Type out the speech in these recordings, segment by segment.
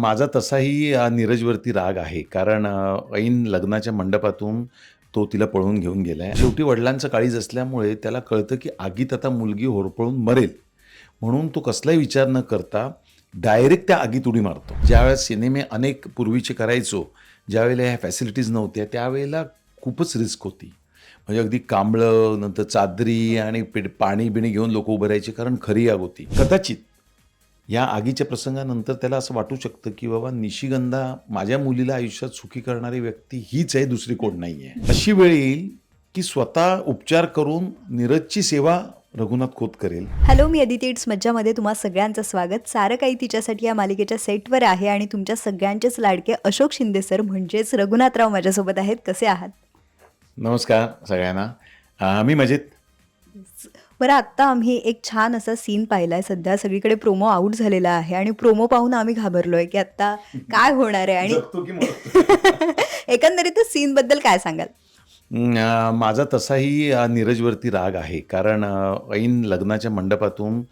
माझा तसाही अ, नीरजवरती राग आहे. कारण अ, ऐन लग्नाच्या मंडपातून तो तिला पळवून घेऊन गेलाय. शेवटी वडिलांचं काळीज असल्यामुळे त्याला कळतं, की आगीत आता मुलगी होरपळून मरेल. म्हणून तो कसलाही विचार न करता डायरेक्ट त्या आगीत उडी मारतो. ज्यावेळेस सिनेमे अनेक पूर्वीचे करायचो, ज्यावेळेला ह्या फॅसिलिटीज नव्हत्या, त्यावेळेला खूपच रिस्क होती. म्हणजे अगदी कांबळं, नंतर चादरी आणि पिड पाणी-बिणी घेऊन लोकं उभं राहायचे, कारण खरी आग होती. कदाचित या आगीच्या प्रसंगानंतर त्याला असं वाटू शकतं, की बाबा निशिगंधा माझ्या मुलीला आयुष्यात सुखी करणारी व्यक्ती हीच आहे, दुसरी कोण नाहीये. अशी वेळ येईल, की स्वतः उपचार करून नीरजची सेवा रघुनाथ खोत करेल. हॅलो मी अदिती इट्स मज्जामध्ये तुम्हा सगळ्यांचं स्वागत सारं काही तिच्यासाठी या मालिकेच्या सेटवर आहे आणि तुमच्या सगळ्यांचेच लाडके अशोक शिंदे सर म्हणजेच रघुनाथराव माझ्यासोबत आहेत कसे आहात नमस्कार सगळ्यांना. अ, मी मजेत. बरं आत्ता आम्ही एक छान असा सीन पाहिलाय सध्या सगळीकडे प्रोमो आऊट झालेला आहे आणि प्रोमो पाहून आम्ही घाबरलोय की आत्ता काय होणार आहे आणि? एकंदरीतच सीन बद्दल काय सांगाल माझा तसाही नीरजवरती राग आहे. कारण ऐन लग्नाच्या मंडपातून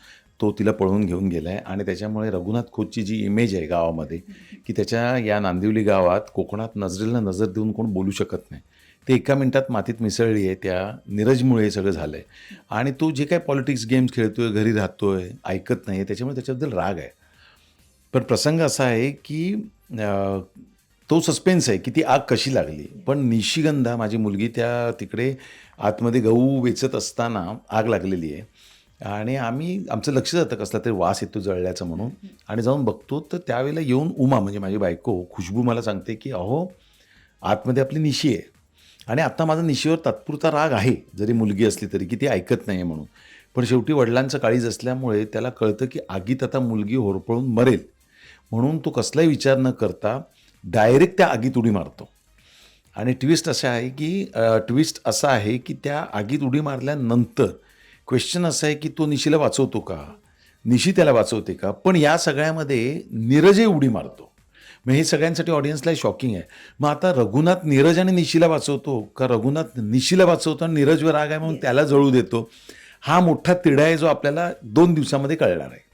तो तिला पळवून घेऊन गेलाय आणि त्याच्यामुळे रघुनाथ खोतची जी इमेज आहे गावामध्ये, की त्याच्या या नांदिवली गावात कोकणात नजरेला नजर देऊन कोण बोलू शकत नाही. ते एका मिनटात मातीत मिसळली आहे. त्या नीरजमुळे हे सगळं झालं आहे आणि तो जे काय पॉलिटिक्स गेम्स खेळतो आहे घरी राहतो आहे ऐकत नाही आहे त्याच्यामुळे त्याच्याबद्दल राग आहे. पण प्रसंग असा आहे, की तो सस्पेन्स आहे, की ती आग कशी लागली. पण निशिगंधा माझी मुलगी त्या तिकडे आतमध्ये गहू वेचत असताना आग लागलेली आहे आणि आम्ही आमचं लक्ष जातं कसला तरी वास येतो जळल्याचा म्हणून आणि जाऊन बघतो तर त्यावेळेला येऊन उमा म्हणजे माझी बायको खुशबू मला सांगते, की "अहो, आतमध्ये आपली निशी आहे आणि आत्ता माझा निशीवर तात्पुरता राग आहे, जरी मुलगी असली तरी, की ती ऐकत नाही म्हणून. पण शेवटी वडिलांचं काळीज असल्यामुळे त्याला कळतं, की आगीत आता मुलगी होरपळून मरेल. म्हणून तो कसलाही विचार न करता डायरेक्ट त्या आगीत उडी मारतो. आणि ट्विस्ट असा आहे, की ट्विस्ट असा आहे, की त्या आगीत उडी मारल्यानंतर क्वेश्चन असा आहे, की तो निशीला वाचवतो का? निशी त्याला वाचवते का? पण या सगळ्यामध्ये नीरजही उडी मारतो. मग हे सगळ्यांसाठी ऑडियन्सला शॉकिंग आहे. मग आता रघुनाथ नीरज आणि निशीला वाचवतो का रघुनाथ निशीला वाचवतो आणि नीरजवर राग आहे म्हणून त्याला जळू देतो? हा मोठा तिढा आहे, जो आपल्याला 2 दिवसामध्ये कळणार आहे.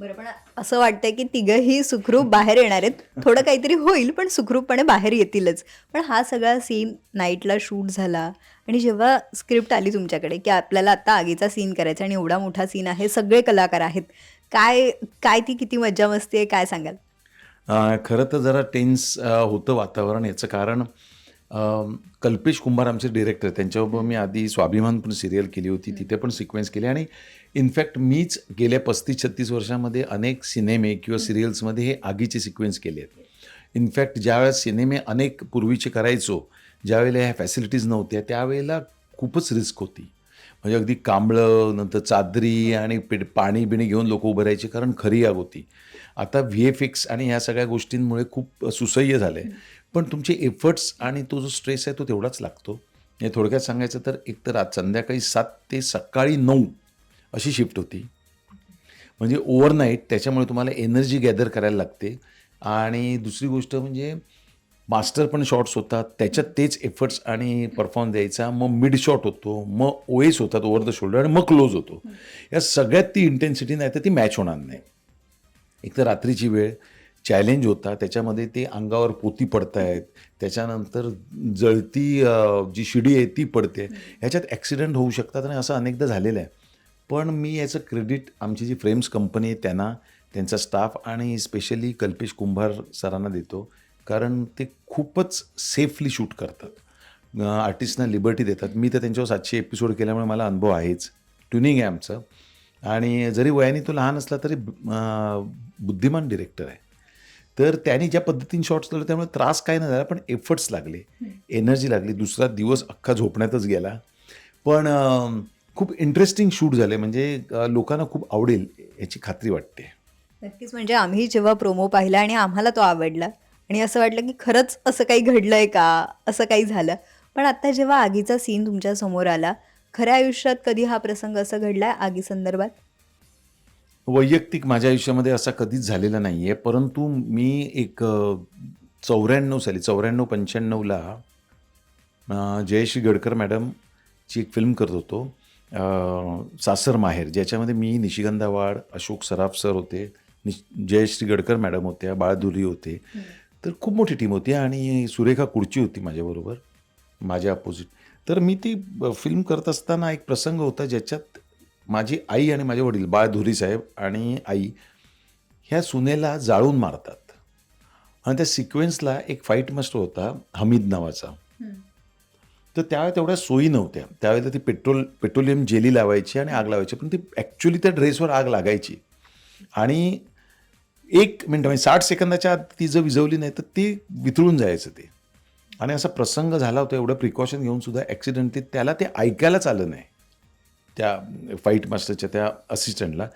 बरं पण असं वाटतंय की तिघंही सुखरूप बाहेर येणार आहेत थोडं काहीतरी होईल पण सुखरूपपणे बाहेर येतीलच पण हा सगळा सीन नाईटला शूट झाला आणि जेव्हा स्क्रिप्ट आली तुमच्याकडे की आपल्याला आता आगीचा सीन करायचा आणि एवढा मोठा सीन आहे सगळे कलाकार आहेत काय काय ती किती मज्जा मस्ती आहे काय सांगाल खरं तर जरा टेन्स होतं वातावरण याचं कारण कल्पेश कुंभार आमचे डिरेक्टर त्यांच्याबरोबर मी आधी स्वाभिमान पण सिरियल केली होती तिथे पण सिक्वेन्स केली. आणि इनफॅक्ट मीच गेल्या पस्तीस छत्तीस वर्षामध्ये अनेक सिनेमे किंवा सिरियल्समध्ये हे आगीचे सिक्वेन्स केले आहेत. इनफॅक्ट ज्यावेळेस सिनेमे अनेक पूर्वीचे करायचो ज्यावेळेला ह्या फॅसिलिटीज नव्हत्या त्यावेळेला खूपच रिस्क होती. म्हणजे अगदी कांबळं नंतर चादरी आणि पिड पाणी-बिणी घेऊन लोक उभं राहायचे, कारण खरी आग होती. आता व्ही-एफ-एक्स आणि ह्या सगळ्या गोष्टींमुळे खूप सुसह्य झालं आहे पण तुमचे एफर्ट्स आणि तो जो स्ट्रेस आहे तो तेवढाच लागतो. हे थोडक्यात सांगायचं तर एकतर आज संध्याकाळी सात ते सकाळी नऊ अशी शिफ्ट होती. म्हणजे ओव्हरनाईट त्याच्यामुळे तुम्हाला एनर्जी गॅदर करायला लागते आणि दुसरी गोष्ट म्हणजे मास्टर पण शॉट्स होतात, त्याच्यात तेच एफर्ट्स आणि परफॉर्मन्स द्यायचा. मग मिड शॉट होतो, मग ओएस होतात ओव्हर द शोल्डर आणि मग क्लोज होतो. या सगळ्यात ती इंटेन्सिटी नाही तर ती मॅच होणार नाही. एक तर रात्रीची वेळ, चॅलेंज होता, त्याच्यामध्ये ते अंगावर पोती पडतायत, त्याच्यानंतर जळती जी शिडी आहे ती पडते. ह्याच्यात ॲक्सिडेंट होऊ शकतात आणि असं अनेकदा झालेलं आहे. पण मी याचं क्रेडिट आमची जी फ्रेम्स कंपनी आहे त्यांना, त्यांचा स्टाफ आणि स्पेशली कल्पेश कुंभार सरांना देतो. कारण ते खूपच सेफली शूट करतात. आर्टिस्टना लिबर्टी देतात. मी तर त्यांच्यावर 700 एपिसोड केल्यामुळे मला अनुभव आहेच. ट्युनिंग आहे आमचं आणि जरी वयाने तो लहान असला तरी बुद्धिमान डिरेक्टर आहे. तर त्याने ज्या पद्धतीने शॉट्स लावले त्यामुळे त्रास काही नाही झाला, पण एफर्ट्स लागले, एनर्जी लागली. दुसरा दिवस अख्खा झोपण्यातच गेला. पण खूप इंटरेस्टिंग शूट झाले म्हणजे लोकांना खूप आवडेल याची खात्री वाटते. नक्कीच म्हणजे आम्ही जेव्हा प्रोमो पाहिला आणि आम्हाला तो आवडला आणि असं वाटलं की खरंच असं काही घडलंय का? असं काही झालं. पण आता जेव्हा आगीचा सीन तुमच्यासमोर आला, खऱ्या आयुष्यात कधी हा प्रसंग असा घडलाय आगीसंदर्भात? वैयक्तिक माझ्या आयुष्यामध्ये असा कधीच झालेला नाही आहे. परंतु मी एक 94 साली 94-95 ला अ, जयश्री गडकर मॅडमची एक फिल्म करत होतो. सासर माहेर ज्याच्यामध्ये मी, निशिगंधा वाड, अशोक सराफ सर होते, नि- जयश्री गडकर मॅडम होत्या बाळादुरी होते तर खूप मोठी टीम होती आणि सुरेखा कुडची होती माझ्याबरोबर माझ्या अपोजिट तर मी ती फिल्म करत असताना एक प्रसंग होता ज्याच्यात माझी आई आणि माझे वडील बाळधुरी साहेब आणि आई ह्या सुनेला जाळून मारतात. आणि त्या सिक्वेन्सला एक फाईट मास्टर होता हमीद नावाचा. तर त्यावेळेस तेवढ्या सोयी नव्हत्या. त्यावेळेला ती पेट्रोल पेट्रोलियम जेली लावायची आणि आग लावायची पण ती ॲक्च्युली त्या ड्रेसवर आग लागायची. आणि एक मिनटं म्हणजे साठ सेकंदाच्या आत ती जर विझवली नाही तर ती वितळून जायचं ते. आणि असा प्रसंग झाला होता एवढं प्रिकॉशन घेऊन सुद्धा ॲक्सिडेंट ते त्याला ते ऐकायलाच आलं नाही. त्या फाईट मास्टरच्या त्या असिस्टंटला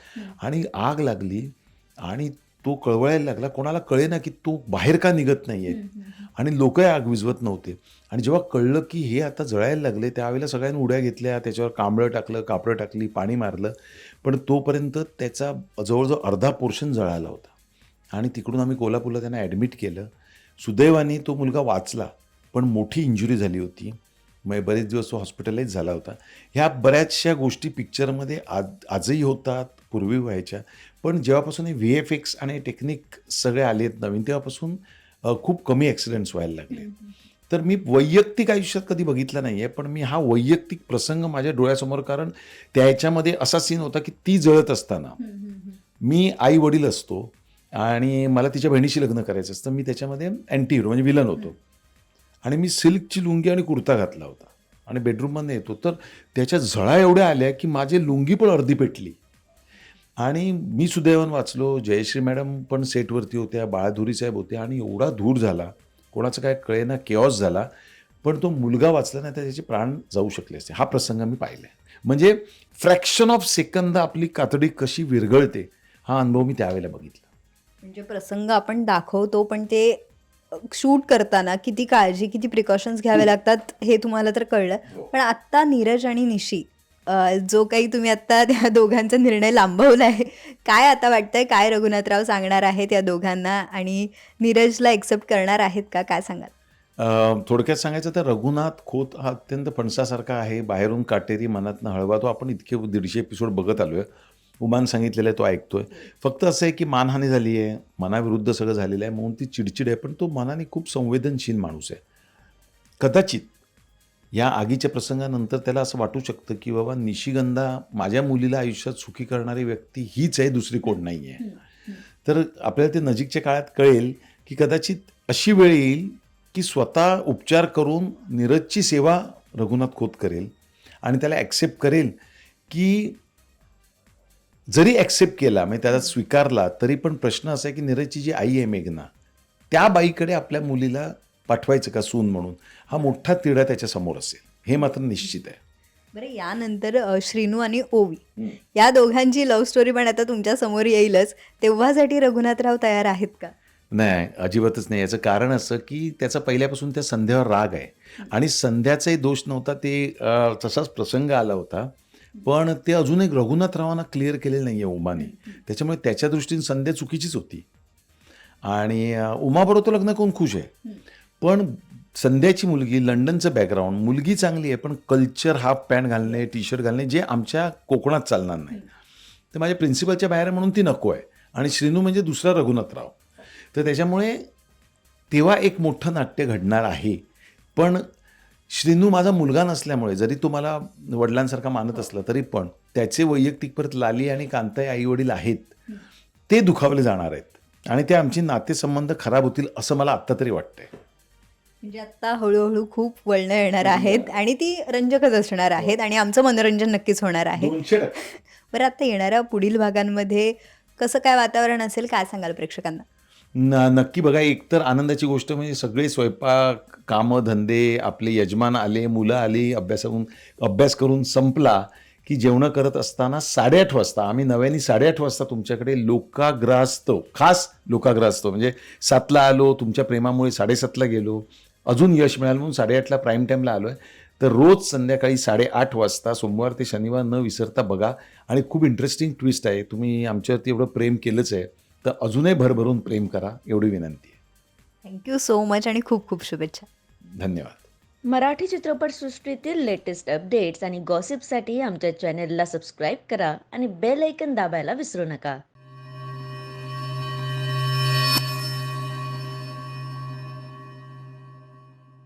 आणि आग लागली आणि तो कळवळायला लागला. कोणाला कळे ना की तो बाहेर का निघत नाही आहे आणि लोकही आग विझवत नव्हते. आणि जेव्हा कळलं की हे आता जळायला लागले त्यावेळेला सगळ्यांनी उड्या घेतल्या त्याच्यावर कांबळं टाकलं कापडं टाकली पाणी मारलं. पण तोपर्यंत त्याचा जवळजवळ अर्धा पोर्शन जळाला होता. आणि तिकडून आम्ही कोल्हापूरला त्यांना ॲडमिट केलं. सुदैवाने तो मुलगा वाचला पण मोठी इंजुरी झाली होती. मग बरेच दिवस तो हॉस्पिटलाइज झाला होता. ह्या बऱ्याचशा गोष्टी पिक्चरमध्ये आज आजही होतात पूर्वी व्हायच्या. पण जेव्हापासून हे व्ही एफ एक्स आणि टेक्निक सगळे आले आहेत नवीन तेव्हापासून खूप कमी ॲक्सिडेंट्स व्हायला लागले. तर मी वैयक्तिक आयुष्यात कधी बघितलं नाही आहे पण मी हा वैयक्तिक प्रसंग माझ्या डोळ्यासमोर कारण त्याच्यामध्ये असा सीन होता की ती जळत असताना. मी आई वडील असतो. आणि मला तिच्या बहिणीशी लग्न करायचं असतं. मी त्याच्यामध्ये अँटी हिरो म्हणजे विलन होतो. आणि मी सिल्कची लुंगी आणि कुर्ता घातला होता. आणि बेडरूममध्ये येतो. तर त्याच्या झळा एवढ्या आल्या की माझी लुंगी पण अर्धी पेटली. आणि मी सुदैवान वाचलो. जयश्री मॅडम पण सेटवरती होत्या बाळाधुरी साहेब होत्या आणि एवढा धूर झाला. कोणाचं काय कळेना केऑस झाला. पण तो मुलगा वाचला नाही तर त्याचे प्राण जाऊ शकले असते. हा प्रसंग मी पाहिला म्हणजे फ्रॅक्शन ऑफ सेकंद आपली कातडी कशी विरघळते हा अनुभव मी त्यावेळेला बघितला. म्हणजे प्रसंग आपण दाखवतो पण ते शूट करताना किती काळजी किती प्रिकॉशन्स घ्यावे लागतात हे तुम्हाला तर कळलं. पण आत्ता नीरज आणि निशी अ, जो काही तुम्ही आत्ता त्या दोघांचा निर्णय लांबवला आहे काय आता वाटतंय काय रघुनाथराव सांगणार आहेत या दोघांना आणि नीरजला एक्सेप्ट करणार आहेत का काय सांगाल? अ, थोडक्यात सांगायचं तर रघुनाथ खोत हा अत्यंत फणसासारखा आहे. बाहेरून काटेरी मनातनं हळवा तो. आपण इतके दीडशे एपिसोड बघत आलो आहे उमान सांगितलेलं आहे तो ऐकतोय. फक्त असं आहे की मानहानी झाली आहे मनाविरुद्ध सगळं झालेलं आहे म्हणून ती चिडचिड आहे पण तो मनाने खूप संवेदनशील माणूस आहे. कदाचित या आगीच्या प्रसंगानंतर त्याला असं वाटू शकतं की बाबा निशिगंधा माझ्या मुलीला आयुष्यात सुखी करणारी व्यक्ती हीच आहे दुसरी कोण नाही आहे तर आपल्याला ते नजीकच्या काळात कळेल की कदाचित अशी वेळ येईल की स्वतः उपचार करून नीरजची सेवा रघुनाथ खोत करेल आणि त्याला ॲक्सेप्ट करेल की जरी ॲक्सेप्ट केला म्हणजे त्याला स्वीकारला तरी पण प्रश्न असा आहे की नीरजची जी आई आहे मेघना त्या बाईकडे आपल्या मुलीला पाठवायचं का सून म्हणून? हा मोठा तिढा त्याच्यासमोर असेल. हे मात्र निश्चित आहे. बरं यानंतर श्रीनू आणि ओवी या दोघांची लव्ह स्टोरी पण आता तुमच्यासमोर येईलच. तेव्हासाठी रघुनाथराव तयार आहेत का? नाही अजिबातच नाही. याचं कारण असं की त्याचा पहिल्यापासून त्या संध्यावर राग आहे. आणि संध्याचाही दोष नव्हता. ते तसाच प्रसंग आला होता. पण ते अजून एक रघुनाथरावांना क्लिअर केलेलं नाही आहे उमाने. त्याच्यामुळे त्याच्या दृष्टीने संध्या चुकीचीच होती. आणि उमाबरोबर तो लग्न करून खुश आहे. पण संध्याची मुलगी लंडनचं बॅकग्राऊंड मुलगी चांगली आहे पण कल्चर हाफ पॅन्ट घालणे टी शर्ट घालणे जे आमच्या कोकणात चालणार नाही. तर माझ्या प्रिन्सिपलच्या बाहेर म्हणून ती नको आहे. आणि श्रीनू म्हणजे दुसरा रघुनाथराव तर त्याच्यामुळे तेव्हा एक मोठं नाट्य घडणार आहे. पण श्रीनू माझा मुलगा नसल्यामुळे जरी तो मला वडिलांसारखा मानत असला तरी पण त्याचे वैयक्तिक परत लाली आणि कांताई आई वडील आहेत ते दुखावले जाणार आहेत. आणि ते आमचे नातेसंबंध खराब होतील असं मला आत्ता तरी वाटतंय. म्हणजे आता हळूहळू खूप वळणं येणार आहेत आणि ती रंजकच असणार आहेत आणि आमचं मनोरंजन नक्कीच होणार आहे. बरं आता येणाऱ्या पुढील भागांमध्ये कसं काय वातावरण असेल काय सांगाल प्रेक्षकांना? न नक्की बघा एकतर आनंदाची गोष्ट म्हणजे सगळे स्वयंपाक कामं धंदे आपले यजमान आले मुलं आली अभ्यासाहून अभ्यास करून संपला की जेवणं करत असताना साडेआठ वाजता आम्ही नव्याने साडेआठ वाजता तुमच्याकडे लोकाग्रस्त खास लोकाग्रस्त म्हणजे सातला आलो तुमच्या प्रेमामुळे साडेसातला गेलो अजून यश मिळालं म्हणून साडेआठला प्राईम टाईमला आलो आहे तर रोज संध्याकाळी साडेआठ वाजता सोमवार ते शनिवार न विसरता बघा. आणि खूप इंटरेस्टिंग ट्विस्ट आहे. तुम्ही आमच्यावरती एवढं प्रेम केलंच आहे. तर अजूनही भरभरून प्रेम करा एवढी विनंती आहे. थँक्यू सो मच आणि खूप खूप शुभेच्छा. धन्यवाद. मराठी चित्रपटसृष्टीतील लेटेस्ट अपडेट्स आणि गॉसिपसाठी आमच्या चॅनेलला सबस्क्राईब करा आणि बेल ऐकन दाबायला विसरू नका.